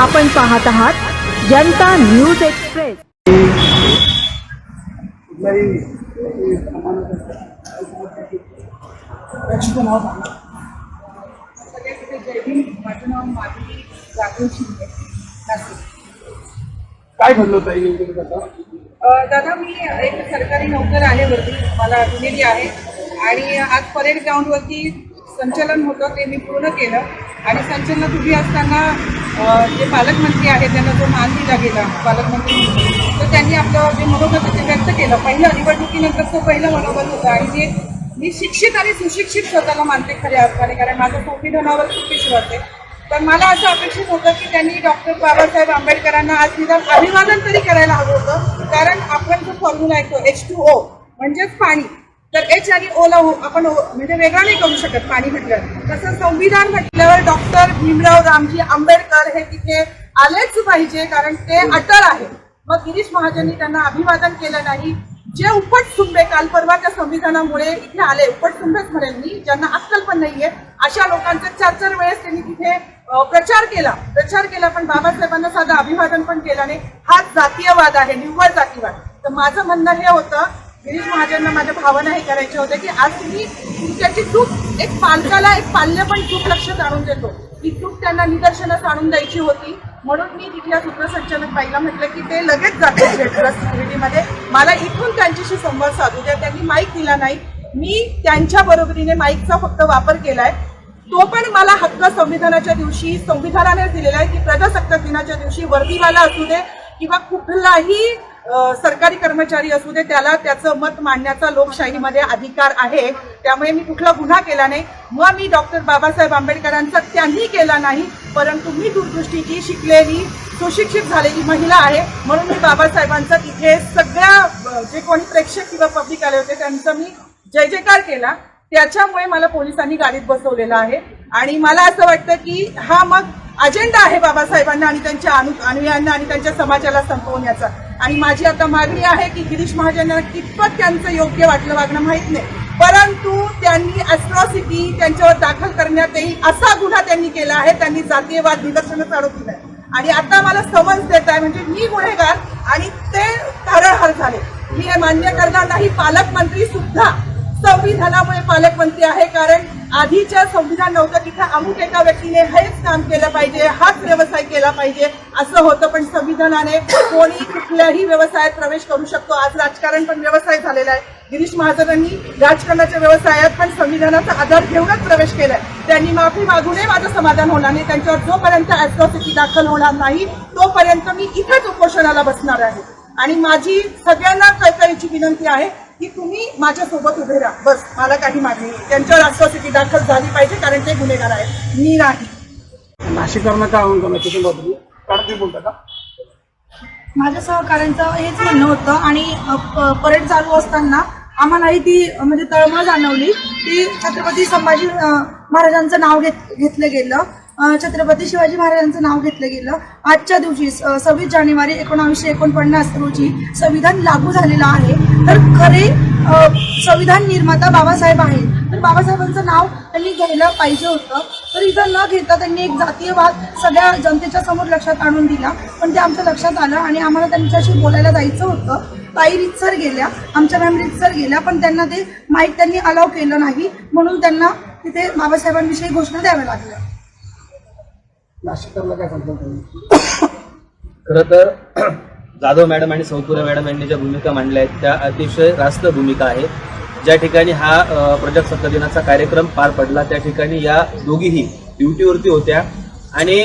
आपण पाहत आहात जनता न्यूज एक्सप्रेस. काय घडलं होतं हे दादा मी एक सरकारी नोकर आहे वरती मला दिलेली आहे. आणि आज परेड ग्राउंडवरती संचलन होतं ते मी पूर्ण केलं. आणि संचलनात उभी असताना जे पालकमंत्री आहेत त्यांना जो मान दिला गेला पालकमंत्री तर त्यांनी आपलं जे मनोगत ते व्यक्त केलं. पहिलं निवडणुकीनंतर तो पहिलं मनोगत होतं. आणि जे मी शिक्षित आणि सुशिक्षित स्वतःला मानते खऱ्या अर्थाने कारण माझं संविधानावर खूप विश्वास आहे. तर मला असं अपेक्षित होतं की त्यांनी डॉक्टर बाबासाहेब आंबेडकरांना आज निदान अभिवादन तरी करायला हवं होतं. कारण आपण जो फॉर्म्युला ऐकतो एच टू ओ म्हणजेच पाणी तर एच आणि ओला हो आपण हो- म्हणजे वेगळा नाही करू शकत पाणी म्हटलं. तसं संविधान म्हटल्यावर डॉक्टर भीमराव रामजी आंबेडकर हे तिथे आलेच पाहिजे कारण ते अटल आहे. मग गिरीश महाजननी त्यांना अभिवादन केलं नाही. जे उपटसुंबे काल परवा त्या संविधानामुळे इथे आले उपटसुंबेच म्हणेल मी ज्यांना अक्कल पण नाहीये अशा लोकांचा चार चार वेळेस त्यांनी तिथे प्रचार केला. प्रचार केला पण बाबासाहेबांना साधं अभिवादन पण केलं नाही. हा जातीयवाद आहे निव्वळ जातीवाद. तर माझं म्हणणं हे होतं गिरीश महाजनना माझ्या भावना हे करायच्या होत्या की आज तुम्ही तुमच्याची चूक एक पालकाला एक पाल्य पण चूक लक्षात आणून देतो. ही चूक त्यांना निदर्शनास आणून द्यायची होती. म्हणून मी तिथल्या सूत्रसंचालक बाईला म्हटलं की ते लगेच जाते सिक्युरिटीमध्ये मला इथून त्यांच्याशी संवाद साधू द्या. त्यांनी माईक दिला नाही. मी त्यांच्या बरोबरीने माईकचा फक्त वापर केलाय. तो पण मला हक्क संविधानाच्या दिवशी संविधानाने दिलेला आहे की प्रजासत्ताक दिनाच्या दिवशी वर्दीवाला असू दे किंवा कुठलाही सरकारी कर्मचारी असू दे त्याला त्याचं मत मांडण्याचा लोकशाहीमध्ये अधिकार आहे. त्यामुळे मी कुठला गुन्हा केला नाही. मग मी डॉक्टर बाबासाहेब आंबेडकरांचा त्यांनी केला नाही परंतु मी दूरदृष्टीची शिकलेली सुशिक्षित झालेली महिला आहे. म्हणून मी बाबासाहेबांचा तिथे सगळ्या जे कोणी प्रेक्षक किंवा पब्लिक आले होते त्यांचा मी जय जयकार केला. त्याच्यामुळे मला पोलिसांनी गाडीत बसवलेलं आहे. आणि मला असं वाटतं की हा मग अजेंडा आहे बाबासाहेबांना आणि त्यांच्या अनु अनुयायांना आणि त्यांच्या समाजाला संपवण्याचा. आणि माझी आता मागणी आहे की गिरीश महाजनांना कितपत त्यांचं योग्य वाटलं वागणं माहीत नाही. परंतु त्यांनी ॲस्ट्रॉसिटी त्यांच्यावर दाखल करण्यात येईल असा गुन्हा त्यांनी केला आहे त्यांनी जातीयवाद निदर्शनास आणून आहे आणि आता मला समज देत आहे म्हणजे मी गुन्हेगार आणि ते तारळहार झाले. मी हे मान्य करणार नाही. पालकमंत्री सुद्धा संविधानामुळे पालकमंत्री आहे कारण आधीच्या संविधान नव्हतं तिथे अमुक एका व्यक्तीने हेच काम केलं पाहिजे हाच व्यवसाय केला पाहिजे असं होतं. पण संविधानाने कोणी कुठल्याही व्यवसायात प्रवेश करू शकतो. आज राजकारण पण व्यवसाय झालेला आहे. गिरीश महाजनांनी राजकारणाच्या व्यवसायात पण संविधानाचा आधार घेऊनच प्रवेश केलाय. त्यांनी माफी मागूनही माझं समाधान होणार नाही. त्यांच्यावर जोपर्यंत ऍट्रॉसिटी दाखल होणार नाही तोपर्यंत मी इथेच उपोषणाला बसणार आहे. आणि माझी सगळ्यांना कळकळीची विनंती आहे की तुम्ही माझ्यासोबत उभे राहा. बस मला काही मागणी नाही. त्यांच्यावर अट्रॉसिटी दाखल झाली पाहिजे कारण ते गुन्हेगार आहेत. मी नाही. नाशिककरांना काय आव्हान करणार त्याच्या बाबतीत कारण ते बोलता का? माझ्या सहकाऱ्यांचं हेच म्हणणं होतं आणि परेड चालू असताना आम्हालाही ती म्हणजे तळमळ जाणवली की छत्रपती संभाजी महाराजांचं नाव घेत घेतलं गेलं. छत्रपती शिवाजी महाराजांचं नाव घेतलं गेलं. आजच्या दिवशी सव्वीस जानेवारी एकोणावीसशे एकोणपन्नास रोजी संविधान लागू झालेलं आहे. तर खरे संविधान निर्माता बाबासाहेब आहेत. तर बाबासाहेबांचं नाव त्यांनी घ्यायला पाहिजे होतं. तर इथं न घेता त्यांनी एक जातीयवाद सगळ्या जनतेच्या समोर लक्षात आणून दिला. पण ते आमच्या लक्षात आलं आणि आम्हाला त्यांच्याशी बोलायला जायचं होतं. ताई रितसर गेल्या आमच्या मॅम रितसर गेल्या पण त्यांना ते माईक त्यांनी अलाव केलं नाही. म्हणून त्यांना तिथे बाबासाहेबांविषयी घोषणा द्याव्या लागल्या. नाशिककरांना काय सांगता तुम्ही? खरं तर जाधव मॅडम आणि सौपुरे मॅडम यांनी ज्या भूमिका मांडल्या आहेत त्या अतिशय रास्त भूमिका आहे. ज्या ठिकाणी हा प्रजासत्ता दिनाचा कार्यक्रम पार पडला त्या ठिकाणी या दोघीही ड्युटीवरती होत्या. आणि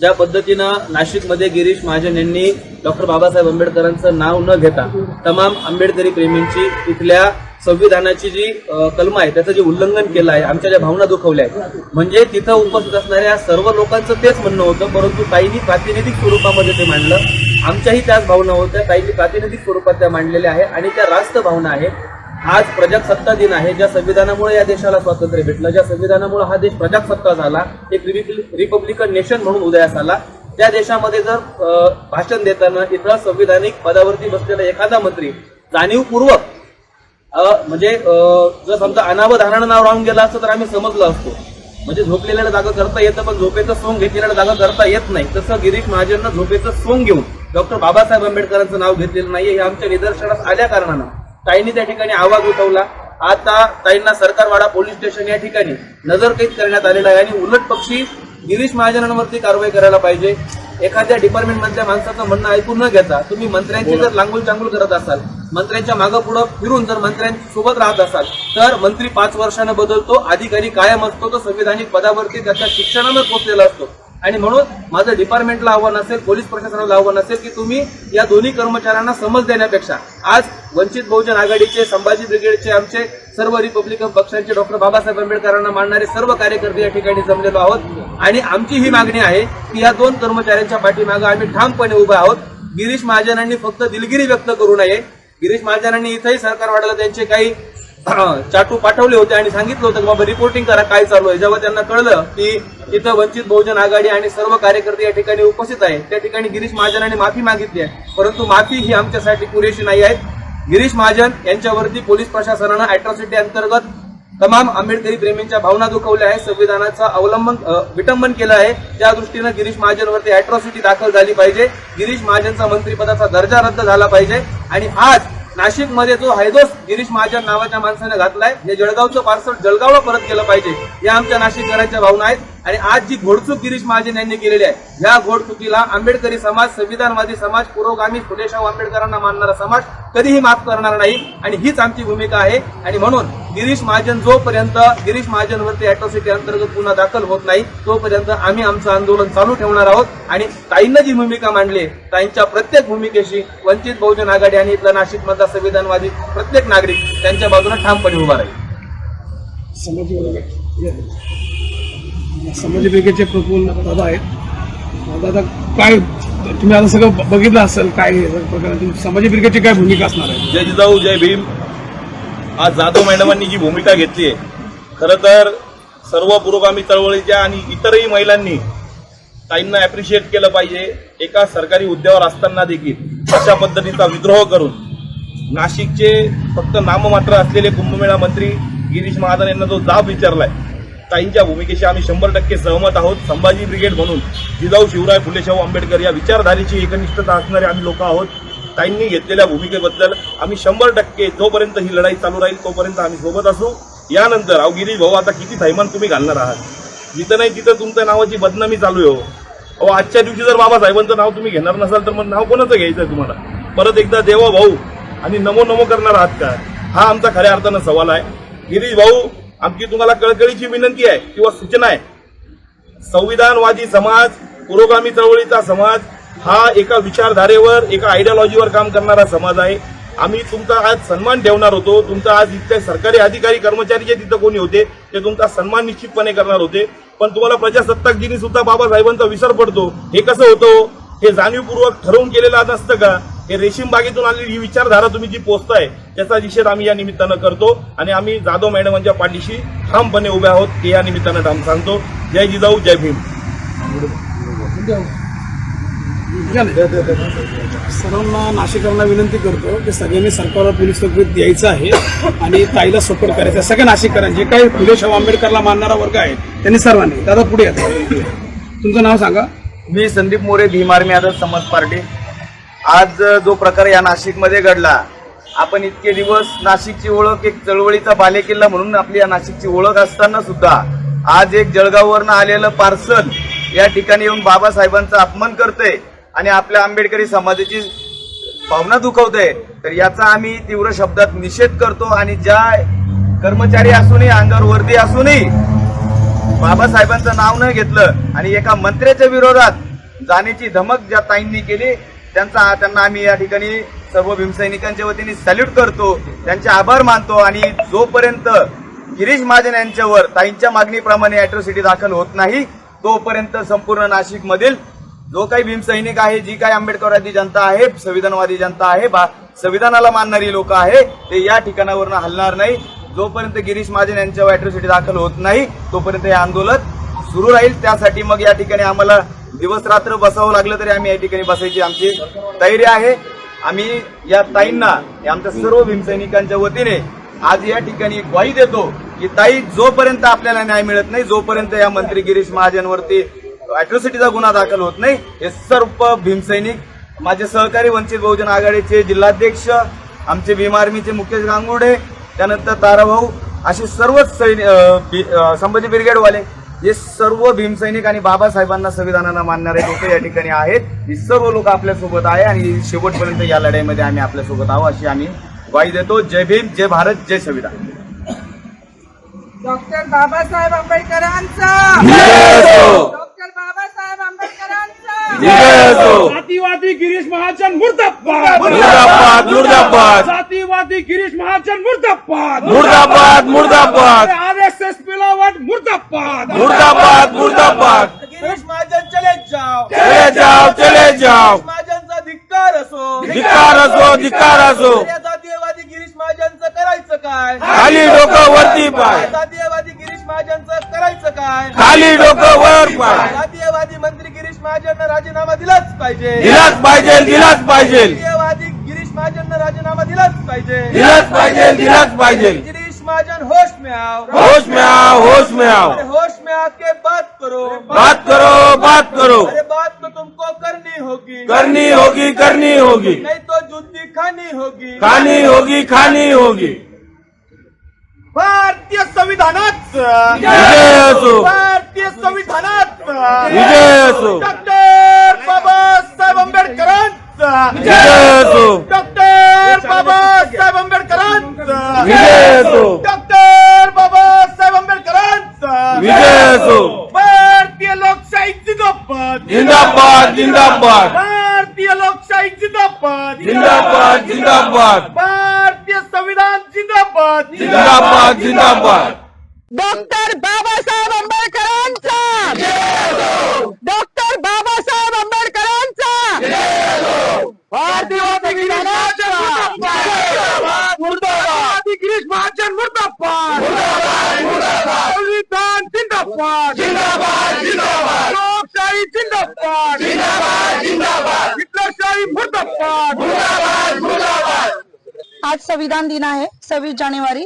ज्या पद्धतीनं नाशिकमध्ये गिरीश महाजन यांनी डॉक्टर बाबासाहेब आंबेडकरांचं नाव न घेता तमाम आंबेडकरी प्रेमींची इथल्या संविधानाची जी कलम आहे त्याचं जे उल्लंघन केलं आहे आमच्या ज्या भावना दुखवल्या आहेत म्हणजे तिथं उपस्थित असणाऱ्या सर्व लोकांचं तेच म्हणणं होतं परंतु काहींनी प्रातिनिधिक स्वरूपामध्ये ते मांडलं. आमच्याही त्याच भावना होत्या काहींनी प्रातिनिधिक स्वरूपात त्या मांडलेल्या आहे आणि त्या रास्त भावना आहेत. आज प्रजासत्ता दिन आहे ज्या संविधानामुळे या देशाला स्वातंत्र्य भेटलं ज्या संविधानामुळे हा देश प्रजासत्ता झाला एक रिपब्लिकन नेशन म्हणून उदयास आला त्या देशामध्ये जर भाषण देताना इथला संविधानिक पदावरती बसलेला एखादा मंत्री जाणीवपूर्वक म्हणजे जर समजा अनावधानानं नाव राहून गेलं असतं तर आम्ही समजलो असतो. म्हणजे झोपलेल्याला जागा करता येतं पण झोपेचं सोंग घेतलेल्याला जागा करता येत नाही. तसं गिरीश महाजननं झोपेचं सोंग घेऊन डॉक्टर बाबासाहेब आंबेडकरांचं नाव घेतलेलं नाहीये हे आमच्या निदर्शनास आल्या कारणानं. ताईंनी त्या ठिकाणी आवाज उठवला. आता ताईंना सरकारवाडा पोलीस स्टेशन या ठिकाणी नजरकैद करण्यात आलेला आहे आणि उलट पक्षी गिरीश महाजनांवरती कारवाई करायला पाहिजे. एखाद्या डिपार्टमेंट मधल्या माणसाचं म्हणणं ऐकून न घेता तुम्ही मंत्र्यांची जर लांगुल चांगुल करत असाल मंत्र्यांच्या मागं पुढं फिरून जर मंत्र्यांसोबत राहत असाल तर मंत्री पाच वर्षानं बदलतो अधिकारी कायम असतो तो संविधानिक पदावरती त्याच्या शिक्षणानं पोचलेला असतो. आणि म्हणून माझं डिपार्टमेंटला आव्हान असेल पोलीस प्रशासनाला आव्हान असेल की तुम्ही या दोन्ही कर्मचाऱ्यांना समज देण्यापेक्षा आज वंचित बहुजन आघाडीचे संभाजी ब्रिगेडचे आमचे सर्व रिपब्लिकन पक्षांचे डॉक्टर बाबासाहेब आंबेडकरांना मानणारे सर्व कार्यकर्ते या ठिकाणी जमलेलो आहोत. आणि आमची ही मागणी आहे की या दोन कर्मचाऱ्यांच्या पाठीमागं आम्ही ठामपणे उभे आहोत. गिरीश महाजनांनी फक्त दिलगिरी व्यक्त करू नये. गिरीश महाजनांनी इथंही सरकार वाढायला त्यांचे काही चाटू पाठवले होते आणि सांगितलं होतं की बाबा रिपोर्टिंग करा काय चालू आहे. जेव्हा त्यांना कळलं की इथं वंचित बहुजन आघाडी आणि सर्व कार्यकर्ते या ठिकाणी उपस्थित आहेत त्या ठिकाणी गिरीश महाजनांनी माफी मागितली आहे. परंतु माफी ही आमच्यासाठी पुरेशी नाही आहे. गिरीश महाजन यांच्यावरती पोलीस प्रशासनानं अॅट्रॉसिटी अंतर्गत तमाम आंबेडकरी प्रेमींच्या भावना दुखवल्या आहे संविधानाचा अवलंबन विटंबन केलं आहे. त्या दृष्टीनं गिरीश महाजनवरती अॅट्रॉसिटी दाखल झाली पाहिजे. गिरीश महाजनचा मंत्रिपदाचा दर्जा रद्द झाला पाहिजे. आणि आज नाशिकमध्ये जो हैदोस गिरीश महाजन नावाच्या माणसाने घातलाय हे जळगावचं पार्सल जळगावला परत केलं पाहिजे. या आमच्या नाशिककरांच्या भावना आहेत. आणि आज जी घोडचूक गिरीश महाजन यांनी केलेली आहे या घोडचुकीला आंबेडकरी समाज संविधानवादी समाज पुरोगामी फुलेशाहू आंबेडकरांना मानणारा समाज कधीही माफ करणार नाही. आणि हीच आमची भूमिका आहे. आणि म्हणून गिरीश महाजन जोपर्यंत गिरीश महाजनवरती अॅट्रॉसिटी अंतर्गत गुन्हा दाखल होत नाही तोपर्यंत आम्ही आमचं आंदोलन चालू ठेवणार आहोत. आणि ताईंना जी भूमिका मांडली ताईंच्या प्रत्येक भूमिकेशी वंचित बहुजन आघाडी आणि इथला नाशिक मधला संविधानवादी प्रत्येक नागरिक त्यांच्या बाजूने ठामपणे उभा राहील. समाजी समाजी ब्रिगेडचे प्रफुल्ल दादा आहेत. दादा काय तुम्ही आता सगळं ब- बघितलं असेल काय हे सगळं प्रकरण. तुम्ही समाजी ब्रिगेडची काय भूमिका असणार आहे? जय जिजाऊ जय भीम. आज जाधव मॅडमांनी जी भूमिका घेतली आहे खरं तर सर्व पुरोगामी चळवळीच्या आणि इतरही महिलांनी ताईंना ॲप्रिशिएट केलं पाहिजे. एका सरकारी हुद्द्यावर असताना देखील अशा पद्धतीचा विद्रोह करून नाशिकचे फक्त नाममात्र असलेले कुंभमेळा मंत्री गिरीश महाजन यांना जो जाब विचारलाय ताईंच्या भूमिकेशी आम्ही शंभर टक्के सहमत आहोत. संभाजी ब्रिगेड म्हणून जिजाऊ शिवराय फुले शाहू आंबेडकर या विचारधारेची एकनिष्ठता असणारे आम्ही लोक आहोत. ताईंनी घेतलेल्या भूमिकेबद्दल आम्ही शंभर टक्के जोपर्यंत ही लढाई चालू राहील तोपर्यंत आम्ही सोबत असू. यानंतर अहो गिरीश भाऊ आता किती थैमान तुम्ही घालणार आहात? जिथं नाही तिथं तुमच्या नावाची बदनामी चालू आहे हो. अहो आजच्या दिवशी जर बाबासाहेबांचं नाव तुम्ही घेणार नसाल तर मग नाव कोणाचं घ्यायचं आहे तुम्हाला? परत एकदा देवा भाऊ आणि नमो नमो करणार आहात का? हा आमचा खऱ्या अर्थानं सवाल आहे. गिरीश भाऊ आमची तुम्हाला कळकळीची विनंती आहे किंवा सूचना आहे. संविधानवादी समाज पुरोगामी चळवळीचा समाज हा एका विचारधारेवर एका आयडियॉलॉजीवर काम करणारा समाज आहे. आम्ही तुमचा आज सन्मान ठेवणार होतो. तुमचा आज इथले सरकारी अधिकारी कर्मचारी जे तिथं कोणी होते ते तुमचा सन्मान निश्चितपणे करणार होते. पण तुम्हाला प्रजासत्ताक दिनी सुद्धा बाबासाहेबांचा विसर पडतो. हे कसं होतं? हे जाणीवपूर्वक ठरवून केलेलं नसतं का? हे रेशीम बागेतून आलेली ही विचारधारा तुम्ही जी पोचताय त्याचा निषेध आम्ही या निमित्तानं करतो. आणि आम्ही जाधव मॅडमांच्या पाठीशी ठामपणे उभे आहोत ते या निमित्तानं ठाम सांगतो. जय जिजाऊ जय भीम. सर्वांना नाशिकांना विनंती करतो की सगळ्यांनी सरकारला पोलीस चौकीत द्यायचं आहे आणि ताईला सपोर्ट करायचा आहे. सगळ्या नाशिककरांचे. काही फुले शाहू आंबेडकरला मानणारा वर्ग आहे त्यांनी सर्वांनी. दादा पुढे येतो तुमचं नाव सांगा. मी संदीप मोरे भीम आर्मी आझाद समाज पार्टी. आज जो प्रकार या नाशिकमध्ये घडला आपण इतके दिवस नाशिकची ओळख एक चळवळीचा बालेकिल्ला म्हणून आपली या नाशिकची ओळख असताना सुद्धा आज एक जळगाववरनं आलेलं पार्सल या ठिकाणी येऊन बाबासाहेबांचा अपमान करतंय. आणि आपल्या आंबेडकरी समाजाची भावना दुखवतंय तर याचा आम्ही तीव्र शब्दात निषेध करतो आणि ज्या कर्मचारी असूनही अंगावर वर्दी असूनही बाबासाहेबांचं नाव न घेतलं आणि एका मंत्र्याच्या विरोधात जाण्याची धमक ज्या ताईंनी केली त्यांचा त्यांना आम्ही या ठिकाणी सर्व भीमसैनिकांच्या वतीने सॅल्यूट करतो त्यांचे आभार मानतो आणि जोपर्यंत गिरीश महाजन यांच्यावर ताईंच्या मागणीप्रमाणे अॅट्रॉसिटी दाखल होत नाही तोपर्यंत संपूर्ण नाशिकमधील जो काही भीमसैनिक आहे जी काही आंबेडकरवादी जनता आहे संविधानवादी जनता आहे बा संविधानाला मानणारी लोक आहे ते या ठिकाणावरून हलणार नाही. जोपर्यंत गिरीश महाजन यांच्यावर अॅट्रॉसिटी दाखल होत नाही तोपर्यंत हे आंदोलन सुरू राहील. त्यासाठी मग या ठिकाणी आम्हाला दिवस रात्र बसावं लागलं तरी आम्ही या ठिकाणी बसायची आमची तयारी आहे. आम्ही या ताईंना आमच्या सर्व भीमसैनिकांच्या वतीने आज या ठिकाणी ग्वाही देतो की ताई जोपर्यंत आपल्याला न्याय मिळत नाही जोपर्यंत या मंत्री गिरीश महाजनवरती अॅट्रॉसिटीचा गुन्हा दाखल होत नाही. हे सर्व भीमसैनिक माझे सहकारी वंचित बहुजन आघाडीचे जिल्हाध्यक्ष आमचे भीम आर्मीचे मुकेश गांगुर्डे त्यानंतर ताराभाऊ असे सर्वच सैनिक संभाजी ब्रिगेडवाले. हे सर्व भीमसैनिक आणि बाबासाहेबांना संविधानाला मानणारे लोक या ठिकाणी आहेत. ही सर्व लोक आपल्यासोबत आहे आणि शेवटपर्यंत या लढाईमध्ये आम्ही आपल्यासोबत आहोत अशी आम्ही ग्वाही देतो. जय भीम जय भारत जय संविधान. डॉक्टर बाबासाहेब आंबेडकरांचा! डॉक्टर बाबासाहेब आंबेडकरांचा जातीवादी गिरीश महाजन मुर्दाबाद. मुर्दाबाद मुर्दाबाद. जातीवादी गिरीश महाजन मुर्दाबाद. मुर्दाबाद मुर्दाबाद. आर एस एस पिलावट मुर्दाबाद. मुर्दाबाद मुर्दाबाद. गिरीश महाजन चले जाओ. चले जाओ चले जाओ. महाजनचा धिक्कार असो. धिक्कार असो धिक्कार असो. जातीयवादी गिरीश महाजनचं करायचं काय? खाली डोकं वरती पाय. जातीयवादी गिरीश महाजनचं करायचं काय? खाली डोकं वर पाय. महाजननं राजीनामा दिलाच पाहिजे. दिलाच पाहिजे दिलाच पाहिजे. गिरीश महाजननं राजीनामा दिलाच पाहिजे. दिलाच पाहिजे दिलाच पाहिजे. गिरीश महाजन होश में आओ होश में आओ होश में आओ अरे होश में आके बात करो. बात करो बात करो. अरे बात तो तुमको करनी होगी. करनी होगी करनी होगी. नहीं तो जुद्दी खानी होगी. खानी होगी खानी होगी. भारतीय संविधानात विजय असो. भारतीय संविधानात विजय असो. डॉक्टर बाबासाहेब आंबेडकरांचा विजय असो. डॉक्टर बाबासाहेब आंबेडकरांचा विजय असो. डॉक्टर बाबासाहेब आंबेडकरांचा विजय असो. भारतीय लोकशाही जिंदाबाद. जिंदाबाद जिंदाबाद. भारतीय लोकशाही जिंदाबाद. जिंदाबाद जिंदाबाद. भारतीय संविधान जिंदाबाद. जिंदाबाद जिंदाबाद. डॉक्टर बाबासाहेब आंबेडकरांचा डॉक्टर बाबासाहेब आंबेडकरांचा मुर्दाबाद गिरीश महाजन मुर्दाबाद! संविधान जिंदाबाद! जिंदाबाद! जिंदाबाद! लोकशाही जिंदाबाद! जिंदाबाद! जिंदाबाद! हिटलरशाही मुर्दाबाद! मुर्दाबाद! मुर्दाबाद! आज संविधान दिन आहे सव्वीस जानेवारी.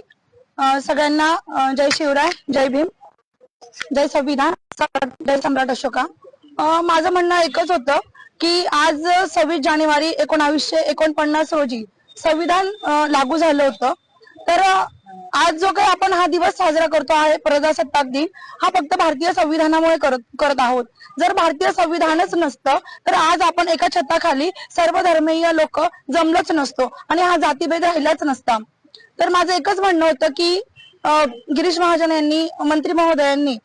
सगळ्यांना जय शिवराय जय भीम. जय संविधान जय सम्राट अशोका. माझं म्हणणं एकच होतं की आज सव्वीस जानेवारी एकोणावीसशे एकोणपन्नास रोजी संविधान लागू झालं होतं. तर आज जो काही आपण हा दिवस साजरा करतो आहे प्रजासत्ताक दिन हा फक्त भारतीय संविधानामुळे करत करत आहोत. जर भारतीय संविधानच नसतं तर आज आपण एका छताखाली सर्व धर्मीय लोक जमलंच नसतो आणि हा जातीभेद राहिलाच नसता. तर माझं एकच म्हणणं होतं की गिरीश महाजन यांनी मंत्री महोदयांनी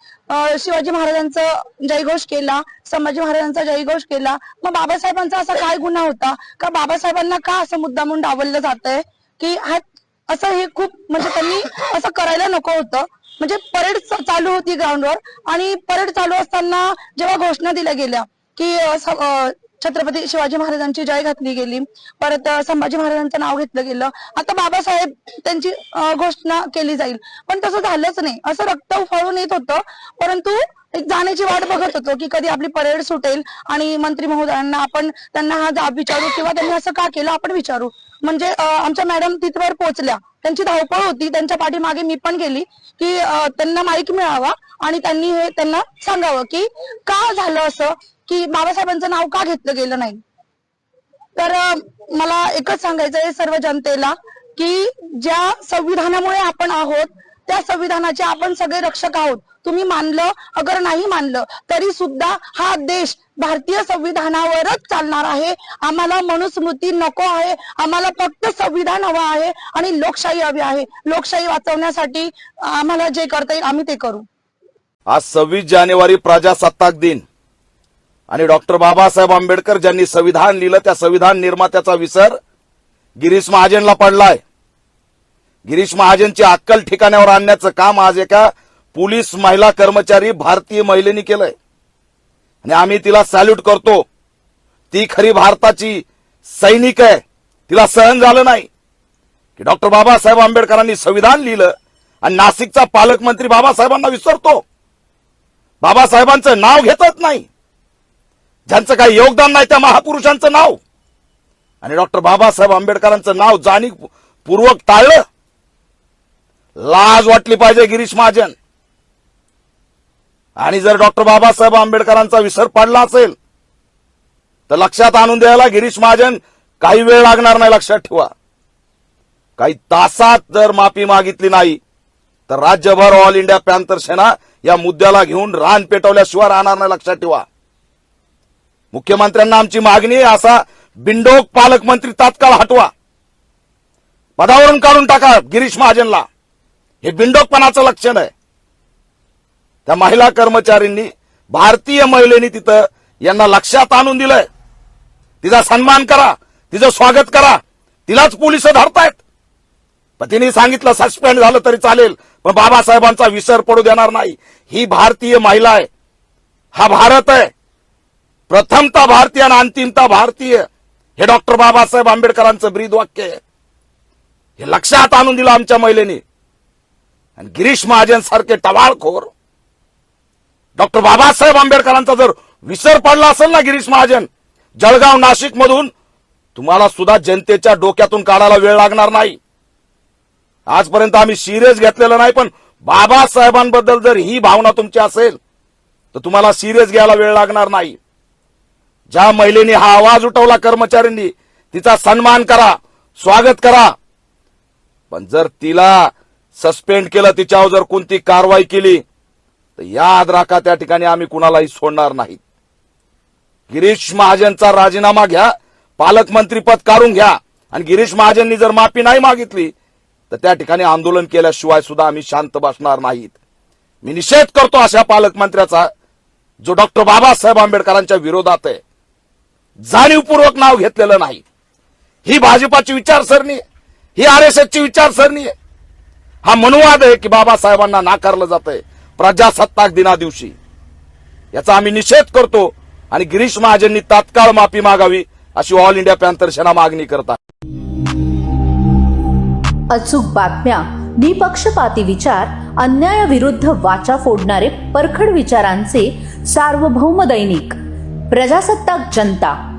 शिवाजी महाराजांचा जयघोष केला संभाजी महाराजांचा जयघोष केला. मग बाबासाहेबांचा असा काय गुन्हा होता? का बाबासाहेबांना का असं मुद्दामून डावललं जात आहे की हा असं हे खूप म्हणजे त्यांनी असं करायला नको होतं. म्हणजे परेड चालू होती ग्राउंडवर आणि परेड चालू असताना जेव्हा घोषणा दिल्या गेल्या की छत्रपती शिवाजी महाराजांची जय घातली गेली. परत संभाजी महाराजांचं नाव घेतलं गेलं. आता बाबासाहेब त्यांची घोषणा केली जाईल. पण तसं झालंच नाही. असं रक्त उफाळून येत होतं. परंतु एक जाण्याची वाट बघत होतो की कधी आपली परेड सुटेल आणि मंत्री महोदयांना आपण त्यांना हा जाब विचारू किंवा त्यांनी असं का केलं आपण विचारू. म्हणजे आमच्या मॅडम तिथवर पोहोचल्या. त्यांची धावपळ होती त्यांच्या पाठीमागे मी पण गेली की त्यांना माईक मिळावा आणि त्यांनी हे त्यांना सांगावं की का झालं असं की बाबासाहेबांचं नाव का घेतलं गेलं नाही? तर मला एकच सांगायचं आहे सर्व जनतेला की ज्या संविधानामुळे आपण आहोत त्या संविधानाचे आपण सगळे रक्षक आहोत. तुम्ही मानलं अगर नाही मानलं तरी सुद्धा हा देश भारतीय संविधानावरच चालणार आहे. आम्हाला मनुस्मृती नको आहे. आम्हाला फक्त संविधान हवं आहे आणि लोकशाही हवी आहे. लोकशाही वाचवण्यासाठी आम्हाला जे करता येईल आम्ही ते करू. आज सव्वीस जानेवारी प्रजासत्ताक दिन. आणि डॉक्टर बाबासाहेब आंबेडकर ज्यांनी संविधान लिहिलं त्या संविधान निर्मात्याचा विसर गिरीश महाजनला पडलाय. गिरीश महाजनची अक्कल ठिकाण्यावर आणण्याचं काम आज एका पोलीस महिला कर्मचारी भारतीय महिलेने केलंय. आणि आम्ही तिला सॅल्यूट करतो. ती खरी भारताची सैनिक आहे. तिला सहन झालं नाही. की डॉक्टर बाबासाहेब आंबेडकरांनी संविधान लिहिलं आणि नाशिकचा पालकमंत्री बाबासाहेबांना विसरतो. बाबासाहेबांचं नाव घेतच नाही. ज्यांचं काही योगदान नाही त्या महापुरुषांचं नाव. आणि डॉक्टर बाबासाहेब आंबेडकरांचं नाव जाणीवपूर्वक टाळलं. लाज वाटली पाहिजे गिरीश महाजन. आणि जर डॉक्टर बाबासाहेब आंबेडकरांचा विसर पडला असेल तर लक्षात आणून द्यायला गिरीश महाजन काही वेळ लागणार नाही लक्षात ठेवा. काही तासात जर माफी मागितली नाही तर राज्यभर ऑल इंडिया पॅन्थर सेना या मुद्द्याला घेऊन रान पेटवल्याशिवाय राहणार नाही लक्षात ठेवा. मुख्यमंत्र्यांना आमची मागणी असा बिंडोक पालकमंत्री तात्काळ हटवा. पदावरून काढून टाका गिरीश महाजनला. हे बिंडोकपणाचं लक्षण आहे. त्या महिला कर्मचाऱ्यांनी भारतीय महिलेनी तिथं यांना लक्षात आणून दिलंय. तिचा सन्मान करा तिचं स्वागत करा. तिलाच पोलीस धरतायत. पण तिने सांगितलं सस्पेंड झालं तरी चालेल पण बाबासाहेबांचा विसर पडू देणार नाही. ही भारतीय महिला आहे. हा भारत आहे. प्रथमता भारतीय आणि अंतिमता भारतीय. हे डॉक्टर बाबासाहेब आंबेडकरांचं ब्रीद वाक्य आहे. हे लक्षात आणून दिलं आमच्या महिलेनी. आणि गिरीश महाजन सारखे टवाळखोर डॉक्टर बाबासाहेब आंबेडकरांचा जर विसर पडला असेल ना गिरीश महाजन जळगाव नाशिक मधून तुम्हाला सुद्धा जनतेच्या डोक्यातून काढायला वेळ लागणार नाही. आजपर्यंत आम्ही सिरियस घेतलेलं नाही पण बाबासाहेबांबद्दल जर ही भावना तुमची असेल तर तुम्हाला सिरियस घ्यायला वेळ लागणार नाही. ज्या महिलेने हा आवाज उठवला कर्मचाऱ्यांनी तिचा सन्मान करा स्वागत करा. पण जर तिला सस्पेंड केलं तिच्यावर जर कोणती कारवाई केली तर याद राखा त्या ठिकाणी आम्ही कुणालाही सोडणार नाही. गिरीश महाजनचा राजीनामा घ्या पालकमंत्रीपद काढून घ्या. आणि गिरीश महाजननी जर माफी नाही मागितली तर त्या ठिकाणी आंदोलन केल्याशिवाय सुद्धा आम्ही शांत बसणार नाहीत. मी निषेध करतो अशा पालकमंत्र्याचा जो डॉक्टर बाबासाहेब आंबेडकरांच्या विरोधात आहे. जाणीवपूर्वक नाव घेतलेलं नाही. ही भाजपाची विचारसरणी आहे. ही आर एस एसची विचारसरणी आहे. हा मनुवाद आहे की बाबासाहेबांना नाकारलं जात आहे प्रजासत्ताक दिना दिवशी याचा आम्ही निषेध करतो आणि गिरीश महाजननी तात्काळ माफी मागावी अशी ऑल इंडिया पॅन्थर सेना मागणी करतात अचूक बातम्या निपक्षपाती विचार अन्यायाविरुद्ध वाचा फोडणारे परखड विचारांचे सार्वभौम दैनिक. प्रजासत्ताक जनता.